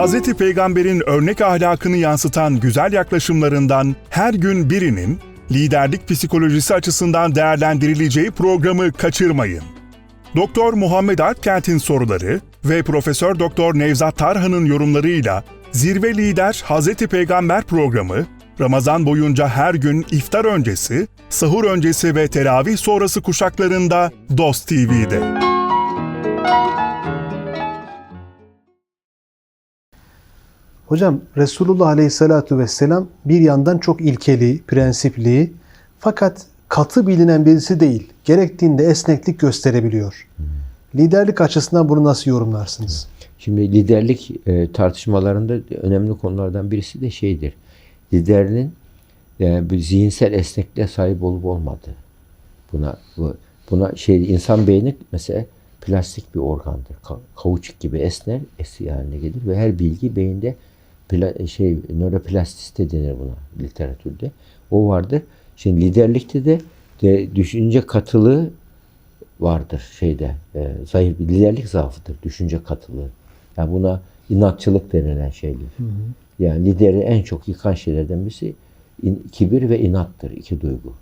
Hz. Peygamber'in örnek ahlakını yansıtan güzel yaklaşımlarından her gün birinin liderlik psikolojisi açısından değerlendirileceği programı kaçırmayın. Doktor Muhammed Alpkent'in soruları ve Profesör Doktor Nevzat Tarhan'ın yorumlarıyla Zirve Lider Hazreti Peygamber programı Ramazan boyunca her gün iftar öncesi, sahur öncesi ve teravih sonrası kuşaklarında Dost TV'de. Hocam Resulullah Aleyhisselatü Vesselam bir yandan çok ilkeli, prensipli fakat katı bilinen birisi değil. Gerektiğinde esneklik gösterebiliyor. Liderlik açısından bunu nasıl yorumlarsınız? Şimdi liderlik e, tartışmalarında önemli konulardan birisi de şeydir. Liderinin yani bir zihinsel esnekliğe sahip olup olmadığı. Buna bu, buna şey insan beyni mesela plastik bir organdır. Ka- Kauçuk gibi esner, esi haline gelir ve her bilgi beyinde pla- şey nöroplastisite denir buna literatürde. O vardır. Şimdi liderlikte de, de düşünce katılığı vardır şeyde. E, zayıf bir liderlik zaafıdır. Düşünce katılığı. Yani buna inatçılık denilen şeyler. Yani lideri en çok yıkan şeylerden birisi in- kibir ve inattır. iki duygu.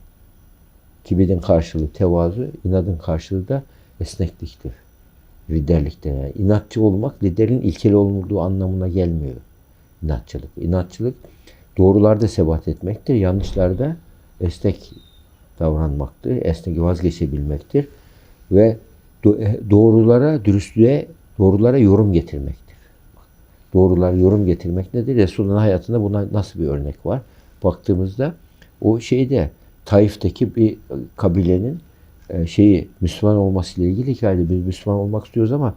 Kibirin karşılığı tevazu, inadın karşılığı da esnekliktir. Liderlikte yani. İnatçı olmak liderin ilkeli olmadığı anlamına gelmiyor. İnatçılık. İnatçılık doğrularda sebat etmektir. Yanlışlarda esnek davranmaktır. Esnek vazgeçebilmektir. Ve do- e, doğrulara, dürüstlüğe, doğrulara yorum getirmektir. Doğrulara yorum getirmek nedir? Resulullah'ın hayatında buna nasıl bir örnek var? Baktığımızda o şeyde Taif'teki bir kabilenin e, şeyi Müslüman olmasıyla ilgili hikayede biz Müslüman olmak istiyoruz ama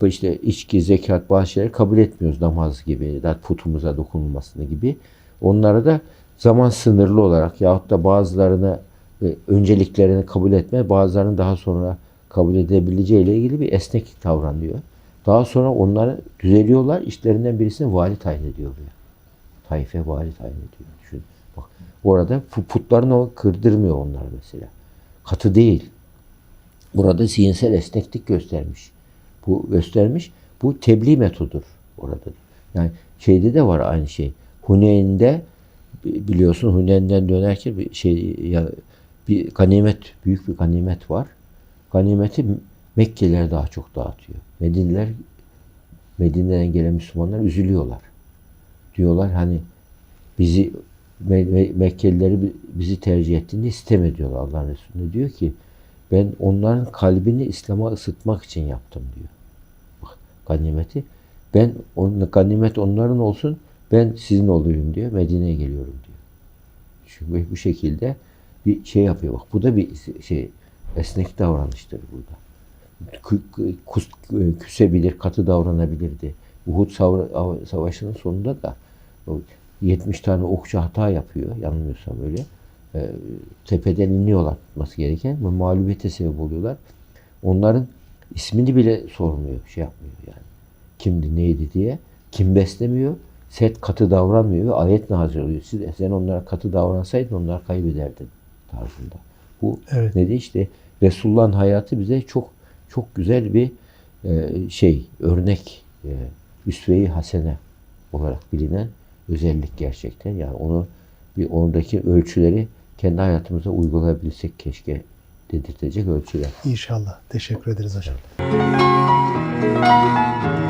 bu işte içki, zekat, bazı şeyleri kabul etmiyoruz namaz gibi, da putumuza dokunulmasını gibi. Onlara da zaman sınırlı olarak yahut da bazılarını e, önceliklerini kabul etme, bazılarını daha sonra kabul edebileceği ile ilgili bir esneklik davranıyor. Daha sonra onları düzeliyorlar. İşlerinden birisini vali tayin ediyor buraya. Taife vali tayin ediyor. Düşün. Bak orada pu- putlarını o kırdırmıyor onlar mesela. Katı değil. Burada zihinsel esneklik göstermiş. Bu göstermiş. Bu tebliğ metodur orada. Yani şeyde de var aynı şey. Huneyn'de bi- biliyorsun Huneyn'den dönerken bir şey ya bir ganimet, büyük bir ganimet var. Ganimeti Mekkeliler daha çok dağıtıyor. Medineler Medine'den gelen Müslümanlar üzülüyorlar. Diyorlar hani bizi Me- Me- Mekkelileri bi- bizi tercih ettiğini istem ediyorlar Allah Resulü. Diyor ki ben onların kalbini İslam'a ısıtmak için yaptım diyor. Ganimeti ben on, ganimet onların olsun ben sizin olayım diyor. Medine'ye geliyorum diyor. Çünkü bu şekilde bir şey yapıyor. Bak bu da bir şey esnek davranıştır burada. Küsebilir, katı davranabilirdi. Uhud savaşının sonunda da o 70 tane okçu hata yapıyor. Yanılmıyorsam öyle. Ee, tepeden iniyorlar tutması gereken ve mağlubiyete sebep oluyorlar. Onların ismini bile sormuyor, şey yapmıyor yani. Kimdi, neydi diye. Kim beslemiyor, set katı davranmıyor ve ayet nazil oluyor. Siz, sen onlara katı davransaydın onlar kaybederdin tarzında. Bu Evet. ne de işte Resulullah'ın hayatı bize çok çok güzel bir e, şey, örnek, e, üsve-i hasene olarak bilinen özellik gerçekten. Yani onu bir ondaki ölçüleri kendi hayatımıza uygulayabilsek keşke dedirtecek ölçüler. İnşallah. Teşekkür ederiz hocam. Thank